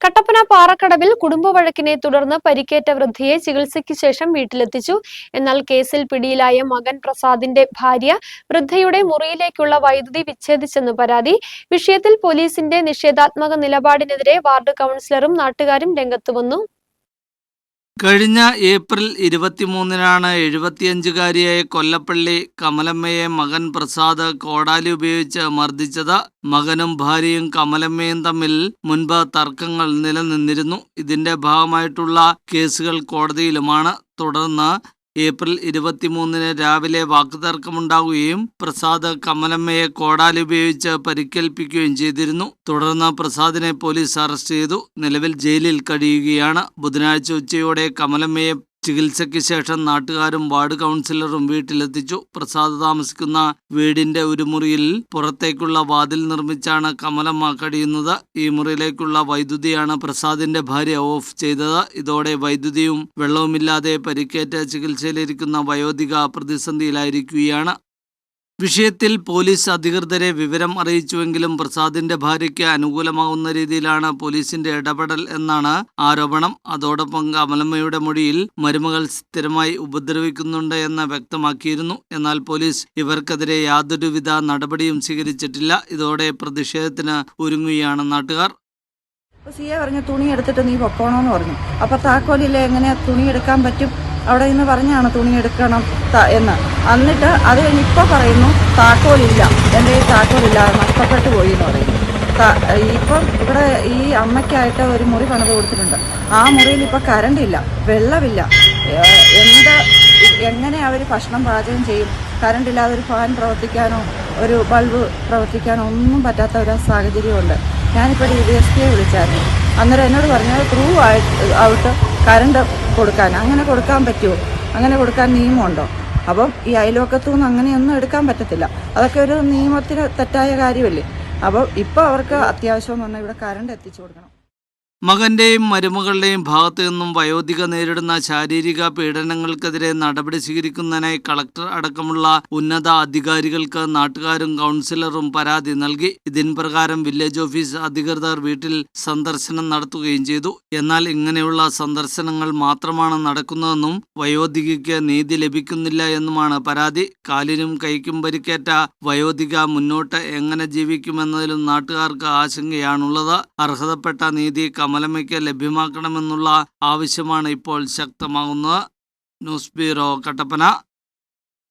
കട്ടപ്പന പാറക്കടവിൽ കുടുംബവഴക്കിനെ തുടർന്ന് പരിക്കേറ്റ വൃദ്ധയെ ചികിത്സയ്ക്ക് ശേഷം വീട്ടിലെത്തിച്ചു. എന്നാൽ കേസിൽ പിടിയിലായ മകൻ പ്രസാദിന്റെ ഭാര്യ വൃദ്ധയുടെ മുറിയിലേക്കുള്ള വൈദ്യുതി വിച്ഛേദിച്ചെന്ന് പരാതി. വിഷയത്തിൽ പോലീസിന്റെ നിഷേധാത്മക നിലപാടിനെതിരെ വാർഡ് കൗൺസിലറും നാട്ടുകാരും രംഗത്തുവന്നു കഴിഞ്ഞ ഏപ്രിൽ ഇരുപത്തിമൂന്നിനാണ് എഴുപത്തിയഞ്ചുകാരിയായ കൊല്ലപ്പള്ളി കമലമ്മയെ മകൻ പ്രസാദ് കോടാലി ഉപയോഗിച്ച് മർദ്ദിച്ചത്. മകനും ഭാര്യയും കമലമ്മയും തമ്മിൽ മുൻപ് തർക്കങ്ങൾ നിലനിന്നിരുന്നു. ഇതിന്റെ ഭാഗമായിട്ടുള്ള കേസുകൾ കോടതിയിലുമാണ്. തുടർന്ന് ഏപ്രിൽ ഇരുപത്തിമൂന്നിന് രാവിലെ വാക്കുതർക്കമുണ്ടാവുകയും പ്രസാദ് കമലമ്മയെ കോടാലി ഉപയോഗിച്ച് പരിക്കേൽപ്പിക്കുകയും ചെയ്തിരുന്നു. തുടർന്ന് പ്രസാദിനെ പോലീസ് അറസ്റ്റ് ചെയ്തു. നിലവിൽ ജയിലിൽ കഴിയുകയാണ്. ബുധനാഴ്ച ഉച്ചയോടെ കമലമ്മയെ ചികിത്സയ്ക്ക് ശേഷം നാട്ടുകാരും വാർഡ് കൗൺസിലറും വീട്ടിലെത്തിച്ചു. പ്രസാദ് താമസിക്കുന്ന വീടിന്റെ ഒരു മുറിയിൽ പുറത്തേക്കുള്ള വാതിൽ നിർമ്മിച്ചാണ് കമലമ്മ കഴിയുന്നത്. ഈ മുറിയിലേക്കുള്ള വൈദ്യുതിയാണ് പ്രസാദിന്റെ ഭാര്യ ഓഫ് ചെയ്തത്. ഇതോടെ വൈദ്യുതിയും വെള്ളവുമില്ലാതെ പരിക്കേറ്റ ചികിത്സയിലിരിക്കുന്ന വയോധിക പ്രതിസന്ധിയിലായിരിക്കുകയാണ്. വിഷയത്തിൽ പോലീസ് അധികൃതരെ വിവരം അറിയിച്ചുവെങ്കിലും പ്രസാദിന്റെ ഭാര്യയ്ക്ക് അനുകൂലമാകുന്ന രീതിയിലാണ് പോലീസിന്റെ ഇടപെടൽ എന്നാണ് ആരോപണം. അതോടൊപ്പം കമലമ്മയുടെ മൊഴിയിൽ മരുമകൾ സ്ഥിരമായി ഉപദ്രവിക്കുന്നുണ്ട് എന്ന് വ്യക്തമാക്കിയിരുന്നു. എന്നാൽ പോലീസ് ഇവർക്കെതിരെ യാതൊരുവിധ നടപടിയും സ്വീകരിച്ചിട്ടില്ല. ഇതോടെ പ്രതിഷേധത്തിന് ഒരുങ്ങുകയാണ് നാട്ടുകാർ. സിയെ പറഞ്ഞു തുണി എടുത്തിട്ട് നീ പൊക്കോണോന്ന് പറഞ്ഞു. അപ്പൊ താക്കോലില്ലേ എങ്ങനെ തുണി എടുക്കാൻ പറ്റും? അവിടെ നിന്ന് പറഞ്ഞാണ് തുണി എടുക്കണം എന്ന്. എന്നിട്ട് അത് കഴിഞ്ഞ് ഇപ്പോൾ പറയുന്നു താക്കോലില്ല. എന്റെ ഈ താക്കോലില്ല നഷ്ടപ്പെട്ടു പോയി എന്ന് പറയുന്നു. ഇപ്പം ഇവിടെ ഈ അമ്മയ്ക്കായിട്ട് ഒരു മുറി പണിത് കൊടുത്തിട്ടുണ്ട്. ആ മുറിയിൽ ഇപ്പം കറണ്ട് ഇല്ല വെള്ളമില്ല. എന്താ എങ്ങനെ അവർ ഭക്ഷണം പാചകം ചെയ്യും? കറണ്ട് ഇല്ലാതെ ഒരു ഫാൻ പ്രവർത്തിക്കാനോ ഒരു ബൾബ് പ്രവർത്തിക്കാനോ ഒന്നും പറ്റാത്ത ഒരു സാഹചര്യമുണ്ട്. ഞാനിപ്പോൾ ഡി ബി എസ് പിയെ വിളിച്ചായിരുന്നു. അന്നേരം എന്നോട് പറഞ്ഞാൽ ത്രൂ ആയിട്ട് ഔട്ട് കറണ്ട് കൊടുക്കാൻ. അങ്ങനെ കൊടുക്കാൻ പറ്റുമോ? അങ്ങനെ കൊടുക്കാൻ നിയമമുണ്ടോ? അപ്പം ഈ അയൽവക്കത്തു നിന്ന് അങ്ങനെയൊന്നും എടുക്കാൻ പറ്റത്തില്ല. അതൊക്കെ ഒരു നിയമത്തിന് തെറ്റായ കാര്യമല്ലേ? അപ്പോൾ ഇപ്പോൾ അവർക്ക് അത്യാവശ്യം എന്ന് പറഞ്ഞാൽ ഇവിടെ കറണ്ട് എത്തിച്ചു കൊടുക്കണം. മകന്റെയും മരുമകളുടെയും ഭാഗത്തു നിന്നും വയോധിക നേരിടുന്ന ശാരീരിക പീഡനങ്ങൾക്കെതിരെ നടപടി സ്വീകരിക്കുന്നതിനായി കളക്ടർ അടക്കമുള്ള ഉന്നത അധികാരികൾക്ക് നാട്ടുകാരും കൗൺസിലറും പരാതി നൽകി. ഇതിൻ പ്രകാരം വില്ലേജ് ഓഫീസ് അധികൃതർ വീട്ടിൽ സന്ദർശനം നടത്തുകയും ചെയ്തു. എന്നാൽ ഇങ്ങനെയുള്ള സന്ദർശനങ്ങൾ മാത്രമാണ് നടക്കുന്നതെന്നും വയോധികയ്ക്ക് നീതി ലഭിക്കുന്നില്ല എന്നുമാണ് പരാതി. കാലിനും കൈക്കും പരിക്കേറ്റ വയോധിക മുന്നോട്ട് എങ്ങനെ ജീവിക്കുമെന്നതിലും നാട്ടുകാർക്ക് ആശങ്കയാണുള്ളത്. അർഹതപ്പെട്ട നീതി കമലമ്മയ്ക്ക് ലഭ്യമാക്കണമെന്നുള്ള ആവശ്യമാണ് ഇപ്പോൾ ശക്തമാകുന്നത്. News bureau Kattappana.